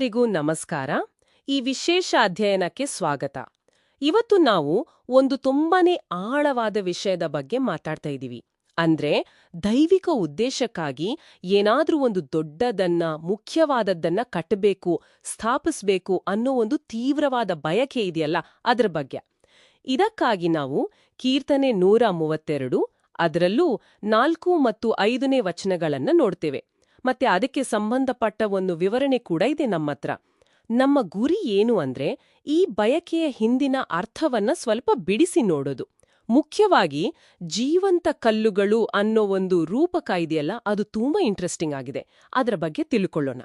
ಎಲ್ಲರಿಗೂ ನಮಸ್ಕಾರ. ಈ ವಿಶೇಷ ಅಧ್ಯಯನಕ್ಕೆ ಸ್ವಾಗತ. ಇವತ್ತು ನಾವು ಒಂದು ತುಂಬಾನೇ ಆಳವಾದ ವಿಷಯದ ಬಗ್ಗೆ ಮಾತಾಡ್ತಾ ಇದ್ದೀವಿ. ಅಂದ್ರೆ ದೈವಿಕ ಉದ್ದೇಶಕ್ಕಾಗಿ ಏನಾದ್ರೂ ಒಂದು ದೊಡ್ಡದನ್ನ, ಮುಖ್ಯವಾದದ್ದನ್ನ ಕಟ್ಟಬೇಕು, ಸ್ಥಾಪಿಸ್ಬೇಕು ಅನ್ನೋ ಒಂದು ತೀವ್ರವಾದ ಬಯಕೆ ಇದೆಯಲ್ಲ ಅದರ ಬಗ್ಗೆ. ಇದಕ್ಕಾಗಿ ನಾವು ಕೀರ್ತನೆ ನೂರ ಮೂವತ್ತೆರಡು, ಅದರಲ್ಲೂ ನಾಲ್ಕು ಮತ್ತು ಐದನೇ ವಚನಗಳನ್ನ ನೋಡ್ತೇವೆ. ಮತ್ತೆ ಅದಕ್ಕೆ ಸಂಬಂಧಪಟ್ಟ ಒಂದು ವಿವರಣೆ ಕೂಡ ಇದೆ ನಮ್ಮತ್ರ. ನಮ್ಮ ಗುರಿ ಏನು ಅಂದ್ರೆ ಈ ಬಯಕೆಯ ಹಿಂದಿನ ಅರ್ಥವನ್ನ ಸ್ವಲ್ಪ ಬಿಡಿಸಿ ನೋಡೋದು. ಮುಖ್ಯವಾಗಿ ಜೀವಂತ ಕಲ್ಲುಗಳು ಅನ್ನೋ ಒಂದು ರೂಪಕ ಇದೆಯಲ್ಲ, ಅದು ತುಂಬಾ ಇಂಟ್ರೆಸ್ಟಿಂಗ್ ಆಗಿದೆ. ಅದರ ಬಗ್ಗೆ ತಿಳ್ಕೊಳ್ಳೋಣ.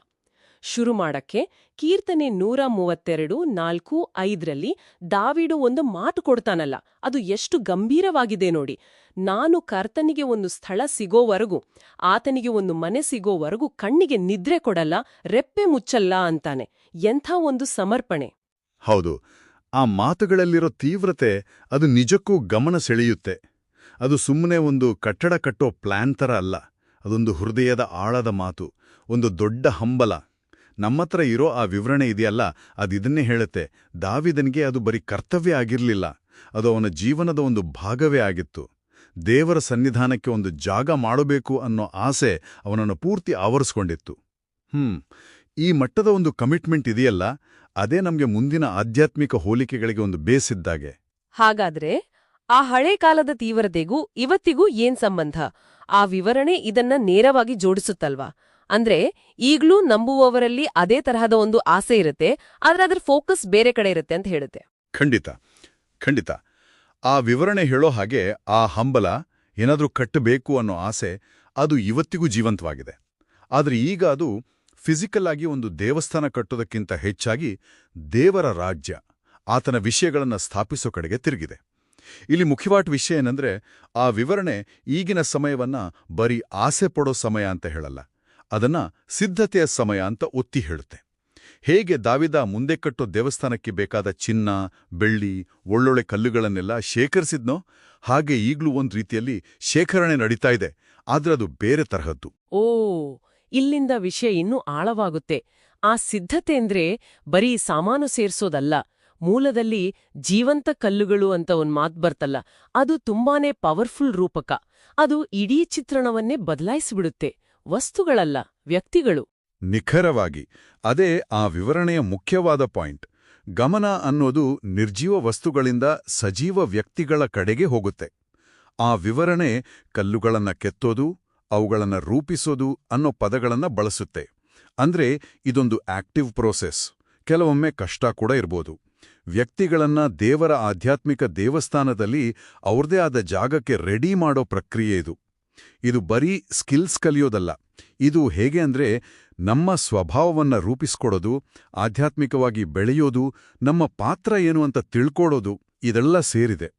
ಶುರು ಮಾಡಕ್ಕೆ ಕೀರ್ತನೆ ನೂರ ಮೂವತ್ತೆರಡು, ನಾಲ್ಕು, ಐದರಲ್ಲಿ ದಾವಿಡು ಒಂದು ಮಾತು ಕೊಡ್ತಾನಲ್ಲ, ಅದು ಎಷ್ಟು ಗಂಭೀರವಾಗಿದೆ ನೋಡಿ. ನಾನು ಕರ್ತನಿಗೆ ಒಂದು ಸ್ಥಳ ಸಿಗೋವರೆಗೂ, ಆತನಿಗೆ ಒಂದು ಮನೆ ಸಿಗೋವರೆಗೂ ಕಣ್ಣಿಗೆ ನಿದ್ರೆ ಕೊಡಲ್ಲ, ರೆಪ್ಪೆ ಮುಚ್ಚಲ್ಲ ಅಂತಾನೆ. ಎಂಥ ಒಂದು ಸಮರ್ಪಣೆ. ಹೌದು, ಆ ಮಾತುಗಳಲ್ಲಿರೋ ತೀವ್ರತೆ ಅದು ನಿಜಕ್ಕೂ ಗಮನ ಸೆಳೆಯುತ್ತೆ. ಅದು ಸುಮ್ಮನೆ ಒಂದು ಕಟ್ಟಡ ಕಟ್ಟೋ ಪ್ಲಾನ್ ಥರ ಅಲ್ಲ, ಅದೊಂದು ಹೃದಯದ ಆಳದ ಮಾತು, ಒಂದು ದೊಡ್ಡ ಹಂಬಲ. ನಮ್ಮತ್ರ ಇರೋ ಆ ವಿವರಣೆ ಇದೆಯಲ್ಲ ಅದಿದನ್ನೇ ಹೇಳುತ್ತೆ. ದಾವಿದನಿಗೆ ಅದು ಬರೀ ಕರ್ತವ್ಯ ಆಗಿರಲಿಲ್ಲ. ಅದು ಅವನ ಜೀವನದ ಒಂದು ಭಾಗವೇ ಆಗಿತ್ತು. ದೇವರ ಸನ್ನಿಧಾನಕ್ಕೆ ಒಂದು ಜಾಗ ಮಾಡಬೇಕು ಅನ್ನೋ ಆಸೆ ಅವನನ್ನು ಪೂರ್ತಿ ಆವರಿಸ್ಕೊಂಡಿತ್ತು. ಹ್ಮ್, ಈ ಮಟ್ಟದ ಒಂದು ಕಮಿಟ್ಮೆಂಟ್ ಇದೆಯಲ್ಲ, ಅದೇ ನಮಗೆ ಮುಂದಿನ ಆಧ್ಯಾತ್ಮಿಕ ಹೋಲಿಕೆಗಳಿಗೆ ಒಂದು ಬೇಸಿದ್ದಾಗೆ ಹಾಗಾದ್ರೆ, ಆ ಹಳೆ ಕಾಲದ ತೀವ್ರತೆಗೂ ಇವತ್ತಿಗೂ ಏನ್ ಸಂಬಂಧ? ಆ ವಿವರಣೆ ಇದನ್ನ ನೇರವಾಗಿ ಜೋಡಿಸುತ್ತಲ್ವಾ? ಅಂದ್ರೆ ಈಗ್ಲೂ ನಂಬುವವರಲ್ಲಿ ಅದೇ ತರಹದ ಒಂದು ಆಸೆ ಇರುತ್ತೆ, ಆದ್ರೆ ಅದ್ರ ಫೋಕಸ್ ಬೇರೆ ಕಡೆ ಇರುತ್ತೆ ಅಂತ ಹೇಳುತ್ತೆ. ಖಂಡಿತ ಖಂಡಿತ. ಆ ವಿವರಣೆ ಹೇಳೋ ಹಾಗೆ ಆ ಹಂಬಲ ಏನಾದರೂ ಕಟ್ಟಬೇಕು ಅನ್ನೋ ಆಸೆ ಅದು ಇವತ್ತಿಗೂ ಜೀವಂತವಾಗಿದೆ. ಆದರೆ ಈಗ ಅದು ಫಿಸಿಕಲ್ ಆಗಿ ಒಂದು ದೇವಸ್ಥಾನ ಕಟ್ಟೋದಕ್ಕಿಂತ ಹೆಚ್ಚಾಗಿ ದೇವರ ರಾಜ್ಯ, ಆತನ ವಿಷಯಗಳನ್ನು ಸ್ಥಾಪಿಸೋ ಕಡೆಗೆ ತಿರುಗಿದೆ. ಇಲ್ಲಿ ಮುಖ್ಯವಾದ ವಿಷಯ ಏನಂದ್ರೆ ಆ ವಿವರಣೆ ಈಗಿನ ಸಮಯವನ್ನ ಬರೀ ಆಸೆ ಪಡೋ ಸಮಯ ಅಂತ ಹೇಳಲ್ಲ. ಅದನ್ನ ಸಿದ್ಧತೆಯ ಸಮಯ ಅಂತ ಒತ್ತಿ ಹೇಳುತ್ತೆ. ಹೇಗೆ ದಾವಿದ ಮುಂದೆ ಕಟ್ಟೋ ದೇವಸ್ಥಾನಕ್ಕೆ ಬೇಕಾದ ಚಿನ್ನ, ಬೆಳ್ಳಿ, ಒಳ್ಳೊಳ್ಳೆ ಕಲ್ಲುಗಳನ್ನೆಲ್ಲ ಶೇಖರಿಸಿದ್ನೋ, ಹಾಗೆ ಈಗ್ಲೂ ಒಂದು ರೀತಿಯಲ್ಲಿ ಶೇಖರಣೆ ನಡೀತಾ ಇದೆ. ಆದರೆ ಅದು ಬೇರೆ ತರಹದ್ದು. ಓ, ಇಲ್ಲಿಂದ ವಿಷಯ ಇನ್ನೂ ಆಳವಾಗುತ್ತೆ. ಆ ಸಿದ್ಧತೆ ಅಂದ್ರೆ ಬರೀ ಸಾಮಾನು ಸೇರಿಸೋದಲ್ಲ, ಮೂಲದಲ್ಲಿ ಜೀವಂತ ಕಲ್ಲುಗಳು ಅಂತ ಒಂದ್ ಮಾತು ಬರ್ತಲ್ಲ, ಅದು ತುಂಬಾನೇ ಪವರ್ಫುಲ್ ರೂಪಕ. ಅದು ಇಡೀ ಚಿತ್ರಣವನ್ನೇ ಬದಲಾಯಿಸಿಬಿಡುತ್ತೆ. ವಸ್ತುಗಳಲ್ಲ, ವ್ಯಕ್ತಿಗಳು. ನಿಖರವಾಗಿ, ಅದೇ ಆ ವಿವರಣೆಯ ಮುಖ್ಯವಾದ ಪಾಯಿಂಟ್. ಗಮನ ಅನ್ನೋದು ನಿರ್ಜೀವ ವಸ್ತುಗಳಿಂದ ಸಜೀವ ವ್ಯಕ್ತಿಗಳ ಕಡೆಗೆ ಹೋಗುತ್ತೆ. ಆ ವಿವರಣೆ ಕಲ್ಲುಗಳನ್ನ ಕೆತ್ತೋದು, ಅವುಗಳನ್ನ ರೂಪಿಸೋದು ಅನ್ನೋ ಪದಗಳನ್ನ ಬಳಸುತ್ತೆ. ಅಂದ್ರೆ ಇದೊಂದು ಆಕ್ಟಿವ್ ಪ್ರೋಸೆಸ್, ಕೆಲವೊಮ್ಮೆ ಕಷ್ಟ ಕೂಡ ಇರ್ಬೋದು. ವ್ಯಕ್ತಿಗಳನ್ನ ದೇವರ ಆಧ್ಯಾತ್ಮಿಕ ದೇವಸ್ಥಾನದಲ್ಲಿ ಅವ್ರದೇ ಆದ ಜಾಗಕ್ಕೆ ರೆಡಿ ಮಾಡೋ ಪ್ರಕ್ರಿಯೆ ಇದು. ಇದು ಬರೀ ಸ್ಕಿಲ್ಸ್ ಕಲಿಯೋದಲ್ಲ. ಇದು ಹೇಗೆ ಅಂದ್ರೆ ನಮ್ಮ ಸ್ವಭಾವವನ್ನ ರೂಪಿಸ್ಕೊಡೋದು, ಆಧ್ಯಾತ್ಮಿಕವಾಗಿ ಬೆಳೆಯೋದು, ನಮ್ಮ ಪಾತ್ರ ಏನು ಅಂತ ತಿಳ್ಕೊಡೋದು, ಇದೆಲ್ಲ ಸೇರಿದೆ.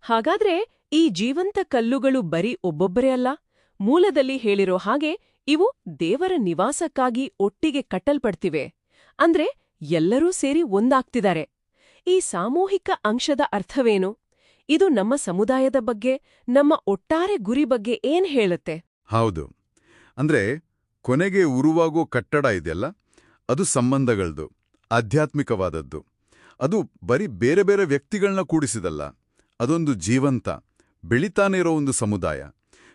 ಹಾಗಾದ್ರೆ ಈ ಜೀವಂತ ಕಲ್ಲುಗಳು ಬರೀ ಒಬ್ಬೊಬ್ಬರೇ ಅಲ್ಲ? ಮೂಲದಲ್ಲಿ ಹೇಳಿರೋ ಹಾಗೆ ಇವು ದೇವರ ನಿವಾಸಕ್ಕಾಗಿ ಒಟ್ಟಿಗೆ ಕಟ್ಟಲ್ಪಡ್ತಿವೆ. ಅಂದ್ರೆ ಎಲ್ಲರೂ ಸೇರಿ ಒಂದಾಗ್ತಿದ್ದಾರೆ. ಈ ಸಾಮೂಹಿಕ ಅಂಶದ ಅರ್ಥವೇನು? ಇದು ನಮ್ಮ ಸಮುದಾಯದ ಬಗ್ಗೆ, ನಮ್ಮ ಒಟ್ಟಾರೆ ಗುರಿ ಬಗ್ಗೆ ಏನ್ ಹೇಳುತ್ತೆ? ಹೌದು. ಅಂದ್ರೆ, ಕೊನೆಗೆ ಉರುವಾಗೋ ಕಟ್ಟಡ ಇದೆಯಲ್ಲ, ಅದು ಸಂಬಂಧಗಳದು, ಆಧ್ಯಾತ್ಮಿಕವಾದದ್ದು. ಅದು ಬರೀ ಬೇರೆ ಬೇರೆ ವ್ಯಕ್ತಿಗಳನ್ನ ಕೂಡಿಸಿದಲ್ಲ, ಅದೊಂದು ಜೀವಂತ, ಬೆಳಿತಾನೆ ಇರೋ ಒಂದು ಸಮುದಾಯ.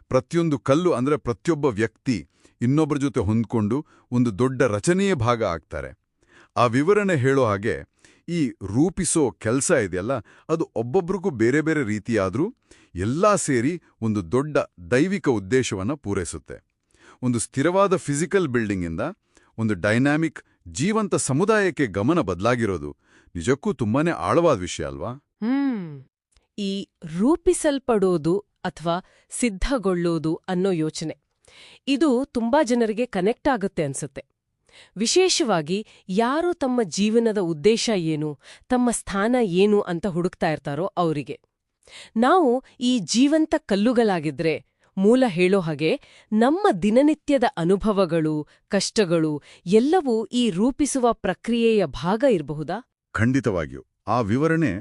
ಪ್ರತಿಯೊಂದು ಕಲ್ಲು ಅಂದ್ರೆ ಪ್ರತಿಯೊಬ್ಬ ವ್ಯಕ್ತಿ ಇನ್ನೊಬ್ಬರ ಜೊತೆ ಹೊಂದ್ಕೊಂಡು ಒಂದು ದೊಡ್ಡ ರಚನೆಯ ಭಾಗ ಆಗ್ತಾರೆ. ಆ ವಿವರಣೆ ಹೇಳೋ ಹಾಗೆ ಈ ರೂಪಿಸೋ ಕೆಲಸ ಇದೆಯಲ್ಲ, ಅದು ಒಬ್ಬೊಬ್ರಿಗೂ ಬೇರೆ ಬೇರೆ ರೀತಿಯಾದರೂ ಎಲ್ಲ ಸೇರಿ ಒಂದು ದೊಡ್ಡ ದೈವಿಕ ಉದ್ದೇಶವನ್ನ ಪೂರೈಸುತ್ತೆ. ಒಂದು ಸ್ಥಿರವಾದ ಫಿಸಿಕಲ್ ಬಿಲ್ಡಿಂಗಿಂದ ಒಂದು ಡೈನಾಮಿಕ್ ಜೀವಂತ ಸಮುದಾಯಕ್ಕೆ ಗಮನ ಬದಲಾಗಿರೋದು ನಿಜಕ್ಕೂ ತುಂಬಾನೇ ಆಳವಾದ ವಿಷಯ ಅಲ್ವಾ? ಈ ರೂಪಿಸಲ್ಪಡೋದು ಅಥವಾ ಸಿದ್ಧಗೊಳ್ಳೋದು ಅನ್ನೋ ಯೋಚನೆ, ಇದು ತುಂಬಾ ಜನರಿಗೆ ಕನೆಕ್ಟ್ ಆಗುತ್ತೆ ಅನ್ಸುತ್ತೆ. ವಿಶೇಷವಾಗಿ ಯಾರು ತಮ್ಮ ಜೀವನದ ಉದ್ದೇಶ ಏನು, ತಮ್ಮ ಸ್ಥಾನ ಏನು ಅಂತ ಹುಡುಕ್ತಾ ಇರ್ತಾರೋ ಅವರಿಗೆ. ನಾವು ಈ ಜೀವಂತ ಕಲ್ಲುಗಳಾಗಿದ್ರೆ ಮೂಲ ಹೇಳೋ ಹಾಗೆ ನಮ್ಮ ದಿನನಿತ್ಯದ ಅನುಭವಗಳು, ಕಷ್ಟಗಳು ಎಲ್ಲವೂ ಈ ರೂಪಿಸುವ ಪ್ರಕ್ರಿಯೆಯ ಭಾಗ ಇರಬಹುದಾ? ಖಂಡಿತವಾಗಿಯೂ. ಆ ವಿವರಣೆ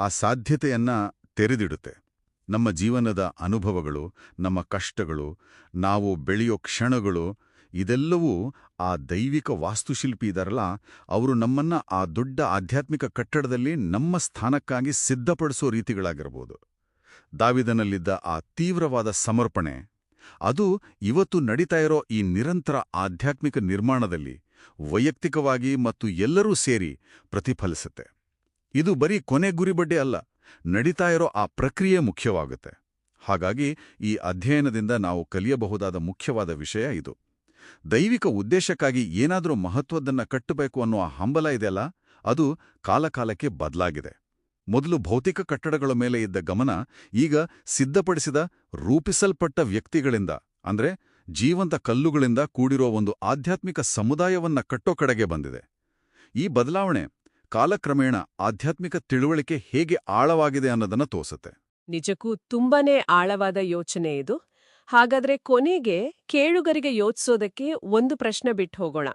ಆ ಸಾಧ್ಯತೆಯನ್ನ ತೆರೆದಿಡುತ್ತೆ. ನಮ್ಮ ಜೀವನದ ಅನುಭವಗಳು, ನಮ್ಮ ಕಷ್ಟಗಳು, ನಾವು ಬೆಳೆಯೋ ಕ್ಷಣಗಳು ಇದೆಲ್ಲವೂ ಆ ದೈವಿಕ ವಾಸ್ತುಶಿಲ್ಪಿ ಇದಾರಲ್ಲ, ಅವರು ನಮ್ಮನ್ನ ಆ ದೊಡ್ಡ ಆಧ್ಯಾತ್ಮಿಕ ಕಟ್ಟಡದಲ್ಲಿ ನಮ್ಮ ಸ್ಥಾನಕ್ಕಾಗಿ ಸಿದ್ಧಪಡಿಸೋ ರೀತಿಗಳಾಗಿರ್ಬೋದು. ದಾವಿದನಲ್ಲಿದ್ದ ಆ ತೀವ್ರವಾದ ಸಮರ್ಪಣೆ, ಅದು ಇವತ್ತು ನಡೀತಾ ಇರೋ ಈ ನಿರಂತರ ಆಧ್ಯಾತ್ಮಿಕ ನಿರ್ಮಾಣದಲ್ಲಿ ವೈಯಕ್ತಿಕವಾಗಿ ಮತ್ತು ಎಲ್ಲರೂ ಸೇರಿ ಪ್ರತಿಫಲಿಸುತ್ತೆ. ಇದು ಬರೀ ಕೊನೆ ಗುರಿಬಡ್ಡೆ ಅಲ್ಲ, ನಡೀತಾ ಇರೋ ಆ ಪ್ರಕ್ರಿಯೆ ಮುಖ್ಯವಾಗುತ್ತೆ. ಹಾಗಾಗಿ ಈ ಅಧ್ಯಯನದಿಂದ ನಾವು ಕಲಿಯಬಹುದಾದ ಮುಖ್ಯವಾದ ವಿಷಯ ಇದು. ದೈವಿಕ ಉದ್ದೇಶಕ್ಕಾಗಿ ಏನಾದರೂ ಮಹತ್ವದ್ದನ್ನ ಕಟ್ಟಬೇಕು ಅನ್ನುವ ಹಂಬಲ ಇದೆಯಲ್ಲ, ಅದು ಕಾಲಕಾಲಕ್ಕೆ ಬದಲಾಗಿದೆ. ಮೊದಲು ಭೌತಿಕ ಕಟ್ಟಡಗಳ ಮೇಲೆ ಇದ್ದ ಗಮನ ಈಗ ಸಿದ್ಧಪಡಿಸಿದ, ರೂಪಿಸಲ್ಪಟ್ಟ ವ್ಯಕ್ತಿಗಳಿಂದ, ಅಂದ್ರೆ ಜೀವಂತ ಕಲ್ಲುಗಳಿಂದ ಕೂಡಿರೋ ಒಂದು ಆಧ್ಯಾತ್ಮಿಕ ಸಮುದಾಯವನ್ನ ಕಟ್ಟೋ ಕಡೆಗೆ ಬಂದಿದೆ. ಈ ಬದಲಾವಣೆ ಕಾಲಕ್ರಮೇಣ ಆಧ್ಯಾತ್ಮಿಕ ತಿಳುವಳಿಕೆ ಹೇಗೆ ಆಳವಾಗಿದೆ ಅನ್ನೋದನ್ನ ತೋರಿಸುತ್ತೆ. ನಿಜಕ್ಕೂ ತುಂಬಾನೇ ಆಳವಾದ ಯೋಚನೆ ಇದು. ಹಾಗಾದ್ರೆ ಕೊನೆಗೆ ಕೇಳುಗರಿಗೆ ಯೋಚಿಸೋದಕ್ಕೆ ಒಂದು ಪ್ರಶ್ನೆ ಬಿಟ್ಟು ಹೋಗೋಣ.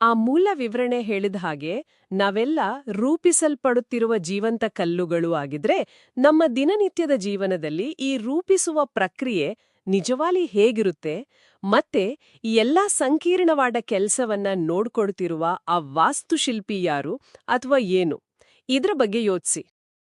ಆ ಮೂಲ ವಿವರಣೆ ಹೇಳಿದ ಹಾಗೆ ನಾವೆಲ್ಲ ರೂಪಿಸಲ್ಪಡುತ್ತಿರುವ ಜೀವಂತ ಕಲ್ಲುಗಳು ಆಗಿದ್ರೆ ನಮ್ಮ ದಿನನಿತ್ಯದ ಜೀವನದಲ್ಲಿ ಈ ರೂಪಿಸುವ ಪ್ರಕ್ರಿಯೆ ನಿಜವಾಗಿ ಹೇಗಿರುತ್ತೆ ಮತ್ತೆ ಈ ಎಲ್ಲಾ ಸಂಕೀರ್ಣವಾದ ಕೆಲಸವನ್ನ ನೋಡ್ಕೊಡ್ತಿರುವ ಆ ವಾಸ್ತುಶಿಲ್ಪಿ ಯಾರು ಅಥವಾ ಏನು? ಇದ್ರ ಬಗ್ಗೆ ಯೋಚಿಸಿ.